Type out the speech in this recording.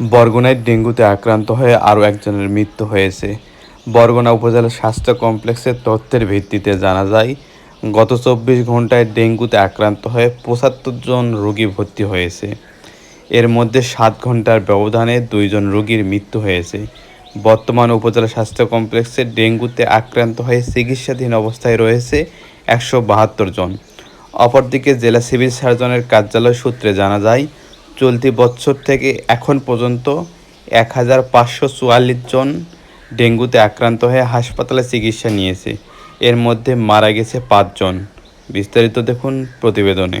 বরগুনায় ডেঙ্গুতে আক্রান্ত হয়ে আরও একজনের মৃত্যু হয়েছে। বরগুনা উপজেলা স্বাস্থ্য কমপ্লেক্সের তথ্যের ভিত্তিতে জানা যায়, গত চব্বিশ ঘন্টায় ডেঙ্গুতে আক্রান্ত হয়ে পঁচাত্তর জন রোগী ভর্তি হয়েছে। এর মধ্যে সাত ঘণ্টার ব্যবধানে দুইজন রোগীর মৃত্যু হয়েছে। বর্তমান উপজেলা স্বাস্থ্য কমপ্লেক্সে ডেঙ্গুতে আক্রান্ত হয়ে চিকিৎসাধীন অবস্থায় রয়েছে একশো বাহাত্তর জন। অপরদিকে জেলা সিভিল সার্জনের কার্যালয় সূত্রে জানা যায় চলতি বছর থেকে এখন পর্যন্ত এক হাজার পাঁচশো চুয়াল্লিশ জন ডেঙ্গুতে আক্রান্ত হয়ে হাসপাতালে চিকিৎসা নিয়েছে। এর মধ্যে মারা গেছে পাঁচজন। বিস্তারিত দেখুন প্রতিবেদনে।